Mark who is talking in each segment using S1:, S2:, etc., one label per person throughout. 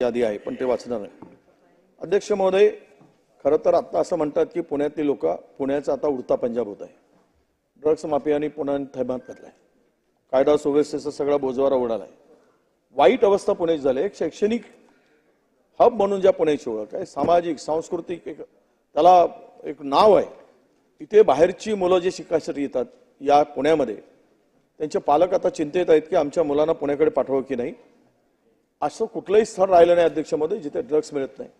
S1: यादी आहे पण ते वाचणार नाही. अध्यक्ष महोदय खरं तर आत्ता असं म्हणतात की पुण्यातली लोक पुण्याचा आता उडता पंजाब होत आहे. ड्रग्स माफियांनी पुन्हा थैमात घातलाय. कायदा सुव्यवस्थेचा सगळा बोजवारा उडाला आहे वाईट अवस्था पुण्याची झाली एक शैक्षणिक हब म्हणून ज्या पुण्याची ओळख आहे सामाजिक सांस्कृतिक एक त्याला एक नाव आहे. तिथे बाहेरची मुलं जे शिकायसाठी येतात या पुण्यामध्ये त्यांचे पालक आता चिंतेत आहेत की आमच्या मुलांना पुण्याकडे पाठवावं की नाही. असं कुठलंही स्थळ राहिलं नाही अध्यक्ष जिथे ड्रग्स मिळत नाही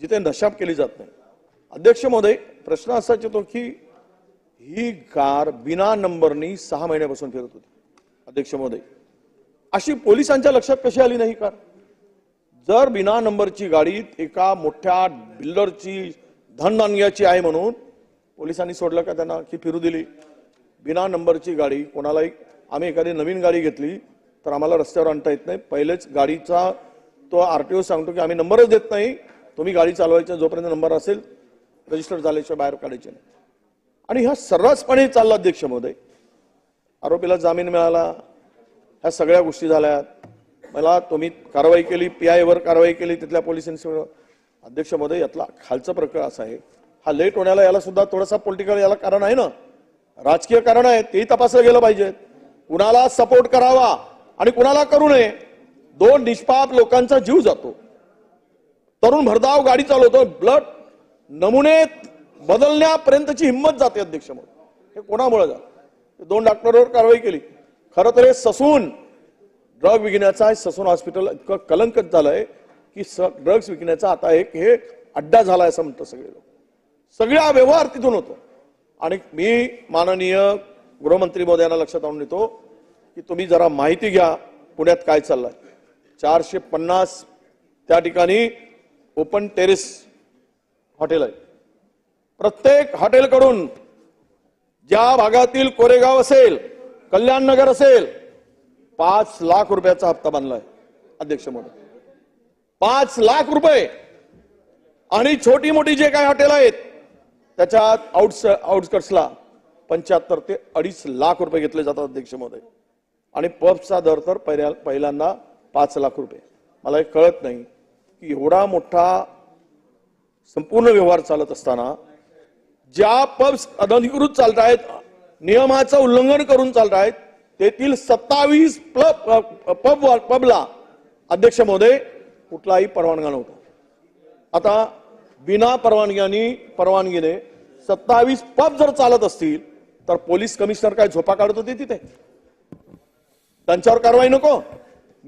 S1: जिथे नशाब केली जात नाही. अध्यक्ष महोदय प्रश्न असाच येतो की ही कार बिना नंबरनी सहा महिन्यापासून फिरत होती अध्यक्ष महोदय अशी पोलिसांच्या लक्षात कशी आली नाही कार? जर बिना नंबरची गाडी एका मोठ्या बिल्डरची धनधान्याची आहे म्हणून पोलिसांनी सोडलं का त्यांना की फिरू दिली? बिना नंबरची गाडी कोणालाही आम्ही एखादी नवीन गाडी घेतली तर आम्हाला रस्त्यावर आणता येत नाही. पहिलेच गाडीचा तो आर के ओ सांगतो की आम्ही नंबरच देत नाही. तुम्ही गाडी चालवायच्या जोपर्यंत नंबर असेल रजिस्टर झाल्याशिवाय बाहेर काढायचे नाही. आणि ह्या सर्रासपणे चालला अध्यक्ष महोदय. आरोपीला जामीन मिळाला. ह्या सगळ्या गोष्टी झाल्यात. मला तुम्ही कारवाई केली पी आयवर कारवाई केली तिथल्या पोलिसांनी अध्यक्ष महोदय यातला खालचा प्रकार असा आहे. हा लेट होण्याला याला सुद्धा थोडासा पॉलिटिकल याला कारण आहे ना. राजकीय कारण आहे तेही तपासलं गेलं पाहिजे. कुणाला सपोर्ट करावा? आणि कुणाला करू नये? दोन निष्पाप लोकांचा जीव जातो. तरुण भरधाव गाडी चालवतो ब्लड नमुने बदलण्यापर्यंतची हिंमत जाते अध्यक्ष म्हणून. हे कोणामुळे झालं? दोन डॉक्टरवर कारवाई केली. खरं तर हे ससून ड्रग विकण्याचा ससून हॉस्पिटल इतकं कलंकत झालंय की स ड्रग्स विकण्याचा आता एक हे अड्डा झालाय असं म्हणतं सगळे लोक. सगळा व्यवहार तिथून होतो. आणि मी माननीय गृहमंत्री मोदयांना लक्षात आणून देतो की तुम्ही जरा माहिती घ्या पुण्यात काय चाललंय. चारशे पन्नास त्या ठिकाणी ओपन टेरेस हॉटेल आहे. प्रत्येक हॉटेलकडून ज्या भागातील कोरेगाव असेल कल्याण नगर असेल पाच लाख रुपयाचा हप्ता बांधलाय अध्यक्ष म्हणून पाच लाख रुपये. आणि छोटी मोठी जे काही हॉटेल आहेत त्याच्यात आउट्स आउटस्कट्सला पंच्याहत्तर ते अडीच लाख रुपये घेतले जातात अध्यक्ष महोदय. आणि पबचा दर तर पहिल्या पहिल्यांदा पाच लाख रुपये. मला हे कळत नाही की एवढा मोठा संपूर्ण व्यवहार चालत असताना ज्या पब्स अनधिकृत चालत आहेत नियमाचं उल्लंघन करून चालत आहेत तेथील सत्तावीस पब पबला अध्यक्ष महोदय कुठलाही परवानगा नव्हता. आता बिना परवानग्यानी परवानगीने सत्तावीस पब जर चालत असतील तर पोलीस कमिशनर काय झोपा काढत होते तिथे? त्यांच्यावर कारवाई नको.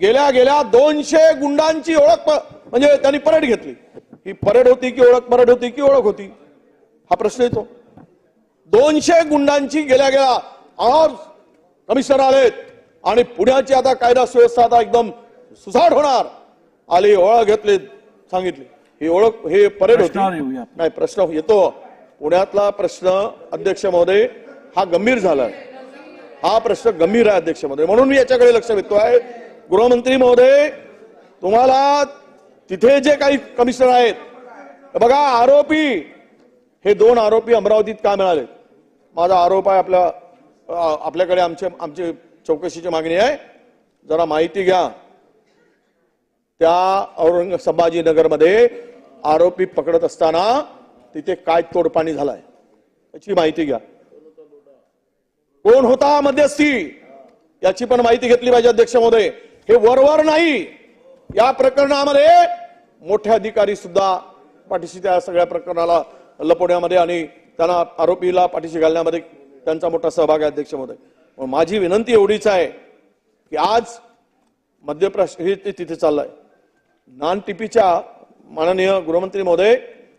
S1: गेल्या गेल्या दोनशे गुंडांची ओळख म्हणजे त्यांनी परेड घेतली. ही परेड होती की ओळख परेड होती की ओळख होती? हा प्रश्न येतो. दोनशे गुंडांची गेल्या गेल्या आज कमिशनर आलेत. आणि पुण्याची आता कायदा सुव्यवस्था आता एकदम सुसाट होणार. आली ओळख घेतली सांगितली. ही ओळख हे परेड होती. नाही प्रश्न येतो. पुण्यातला प्रश्न अध्यक्ष महोदय हा गंभीर झाला हा प्रश्न गंभीर आहे अध्यक्ष महोदय म्हणून मी याच्याकडे लक्ष देतोय गृहमंत्री महोदय तुम्हाला तिथे जे काही कमिशनर आहेत बघा आरोपी हे दोन आरोपी अमरावतीत का मिळाले माझा आरोप आहे आपल्या आपल्याकडे आमचे आमची चौकशीची मागणी आहे. जरा माहिती घ्या. त्या औरंग संभाजीनगरमध्ये आरोपी पकडत असताना तिथे काय तोडपाणी झालाय? याची माहिती घ्या. कोण होता मध्यस्थी? याची पण माहिती घेतली पाहिजे अध्यक्ष महोदय. हे वरवर नाही. या प्रकरणामध्ये मोठे अधिकारी सुद्धा पाठीशी त्या सगळ्या प्रकरणाला लपवण्यामध्ये आणि त्यांना आरोपीला पाठीशी घालण्यामध्ये त्यांचा मोठा सहभाग आहे अध्यक्ष महोदय. माझी विनंती एवढीच आहे की आज मध्यप्रदेश हे ते तिथे चाललंय. नान टिपीच्या माननीय गृहमंत्री महोदय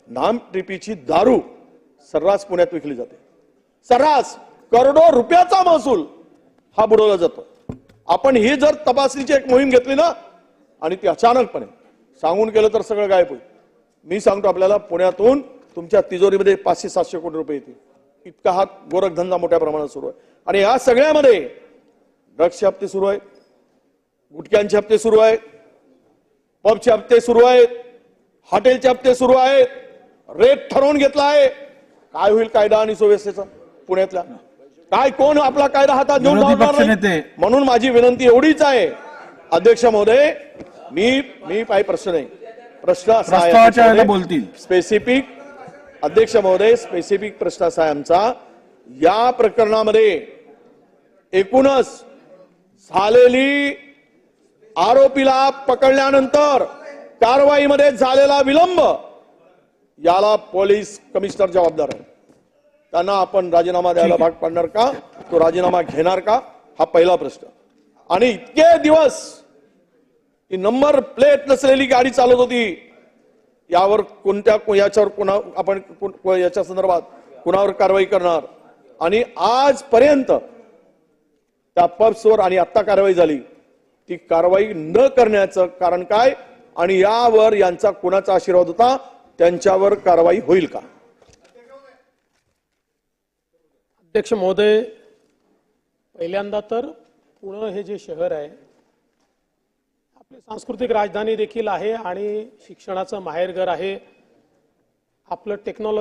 S1: नाम टिपीची दारू सर्रास पुण्यात विकली जाते. सर्रास! करोडो रुपयाचा महसूल हा बुडवला जातो. आपण ही जर तपासणीची एक मोहीम घेतली ना आणि ती अचानकपणे सांगून केलं तर सगळं गायब होईल. मी सांगतो आपल्याला पुण्यातून तुमच्या तिजोरीमध्ये पाचशे सातशे कोटी रुपये येतील. इतका हा गोरखधंदा मोठ्या प्रमाणात सुरू आहे. आणि या सगळ्यामध्ये ड्रग्सचे हप्ते सुरू आहेत गुटख्यांचे हप्ते सुरू आहेत पबचे हप्ते सुरू आहेत हॉटेलचे हप्ते सुरू आहेत रेट ठरवून घेतला आहे. काय होईल कायदा आणि सुव्यवस्थेचा पुण्यातल्या? काय कोण आपला कायदा हातात घेऊन नाही?
S2: पक्षनेते.
S1: म्हणून माझी विनंती एवढीच आहे अध्यक्ष महोदय मी मी काही प्रश्न नाही प्रश्न असा आहे
S2: बोलतील.
S1: स्पेसिफिक अध्यक्ष महोदय स्पेसिफिक प्रश्न असा आहे आमचा या प्रकरणामध्ये एकूणच झालेली आरोपीला पकडल्यानंतर कारवाईमध्ये झालेला विलंब याला पोलीस कमिशनर जबाबदार आहे त्यांना आपण राजीनामा द्यायला भाग पाडणार का? तो राजीनामा घेणार का? हा पहिला प्रश्न. आणि इतके दिवस ही नंबर प्लेट नसलेली गाडी चालत होती. यावर कोणत्या याच्यावर कोणा आपण याच्या संदर्भात कुणावर कारवाई करणार? आणि आजपर्यंत त्या पब्सवर आणि आत्ता कारवाई झाली. ती कारवाई न करण्याचं कारण काय? आणि यावर यांचा कुणाचा आशीर्वाद होता? त्यांच्यावर कारवाई होईल का?
S3: अध्यक्ष महोदय पहिल्यांदा तर पुणे हे जे शहर आहे आपली सांस्कृतिक राजधानी देखील आहे आणि शिक्षणाचं माहेरघर आहे. आपलं टेक्नॉलॉजी